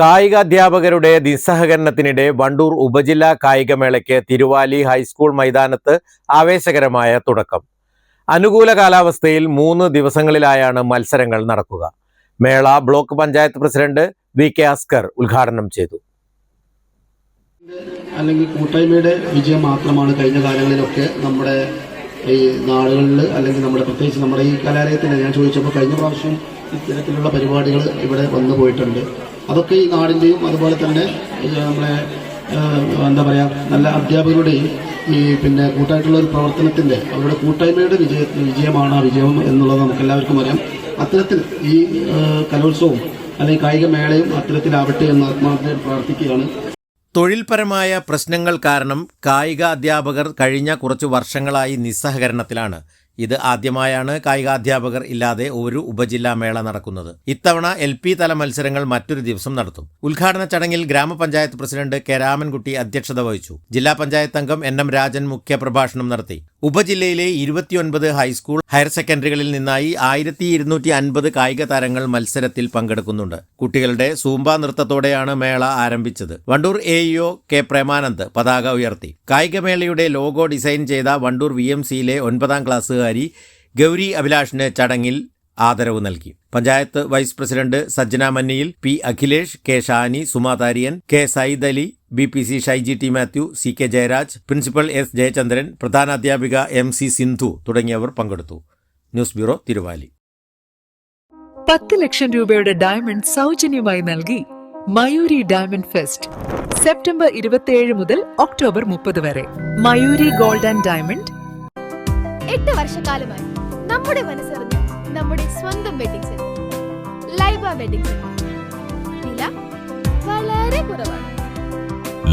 കായികാധ്യാപകരുടെ നിസ്സഹകരണത്തിനിടെ വണ്ടൂർ ഉപജില്ലാ കായികമേളയ്ക്ക് തിരുവാലി ഹൈസ്കൂൾ മൈതാനത്ത് ആവേശകരമായ തുടക്കം. അനുകൂല കാലാവസ്ഥയിൽ മൂന്ന് ദിവസങ്ങളിലായാണ് മത്സരങ്ങൾ നടക്കുക. മേള block panchayat president V K Askar ഉദ്ഘാടനം ചെയ്തു. അല്ലെങ്കിൽ കൂട്ടായ്മയുടെ വിജയം മാത്രമാണ് കഴിഞ്ഞ കാലങ്ങളിലൊക്കെ നമ്മുടെ ഈ നാടുകളിൽ അല്ലെങ്കിൽ നമ്മുടെ പ്രത്യേകിച്ച് നമ്മുടെ ഈ കലാലയത്തിന് ഞാൻ ചോദിച്ചപ്പോൾ കഴിഞ്ഞ പ്രാവശ്യം ഇത്തരത്തിലുള്ള പരിപാടികൾ ഇവിടെ വന്നു പോയിട്ടുണ്ട്. അതൊക്കെ ഈ നാടിന്റെയും അതുപോലെ തന്നെ നമ്മളെ എന്താ പറയുക നല്ല അധ്യാപകരുടെയും ഈ പിന്നെ കൂട്ടായിട്ടുള്ള ഒരു പ്രവർത്തനത്തിന്റെ അവരുടെ കൂട്ടായ്മയുടെ വിജയ വിജയമാണ് ആ വിജയം എന്നുള്ളത് നമുക്ക് എല്ലാവർക്കും അറിയാം. അത്തരത്തിൽ ഈ കലോത്സവം കലോത്സവവും അല്ലെങ്കിൽ കായിക മേളയും അത്തരത്തിലാവട്ടെ എന്ന് ആത്മാർത്ഥമായി പ്രാർത്ഥിക്കുകയാണ്. തൊഴിൽപരമായ പ്രശ്നങ്ങൾ കാരണം കായിക അധ്യാപകർ കഴിഞ്ഞ കുറച്ച് വർഷങ്ങളായി നിസ്സഹകരണത്തിലാണ്. ഇത് ആദ്യമായാണ് കായികാധ്യാപകർ ഇല്ലാതെ ഒരു ഉപജില്ലാ മേള നടക്കുന്നത്. ഇത്തവണ എൽ പി തല മത്സരങ്ങൾ മറ്റൊരു ദിവസം നടത്തും. ഉദ്ഘാടന ചടങ്ങിൽ ഗ്രാമപഞ്ചായത്ത് പ്രസിഡന്റ് കെ രാമൻകുട്ടി അധ്യക്ഷത വഹിച്ചു. ജില്ലാ പഞ്ചായത്ത് അംഗം എൻ എം രാജൻ മുഖ്യപ്രഭാഷണം നടത്തി. ഉപജില്ലയിലെ ഇരുപത്തിയൊൻപത് ഹൈസ്കൂൾ ഹയർ സെക്കൻഡറികളിൽ നിന്നായി ആയിരത്തി ഇരുന്നൂറ്റി അൻപത് കായിക താരങ്ങൾ മത്സരത്തിൽ പങ്കെടുക്കുന്നുണ്ട്. കുട്ടികളുടെ സൂമ്പ നൃത്തത്തോടെയാണ് മേള ആരംഭിച്ചത്. Wandoor A EO K Premanand പതാക ഉയർത്തി. കായികമേളയുടെ ലോഗോ ഡിസൈൻ ചെയ്ത വണ്ടൂർ വി എം സിയിലെ ഒൻപതാം ക്ലാസ്സുകാരി ഗൗരി അഭിലാഷിന് ചടങ്ങിൽ ആദരവ് നൽകി. Panchayat vice president Sajjana Manniyil P Akhilesh K Shani സുമാതാരിയൻ K Sayyid Ali B P C Shaiji T Mathew C K Jayaraj principal S Jayachandran പ്രധാന അധ്യാപിക എം സി സിന്ധു തുടങ്ങിയവർ പങ്കെടുത്തു. News bureau Thiruvali. പത്ത് ലക്ഷം രൂപയുടെ ഡയമണ്ട് സൗജന്യമായി നൽകി മയൂരി ഡയമണ്ട് ഫെസ്റ്റ് സെപ്റ്റംബർ ഇരുപത്തിയേഴ് മുതൽ ഒക്ടോബർ മുപ്പത് വരെ. Mayuri gold and diamond. എട്ട് വർഷക്കാലമായി നമ്മുടെ മനസ്സറിഞ്ഞ് നമ്മുടെ സ്വന്തം wedding centre Laiba wedding centre.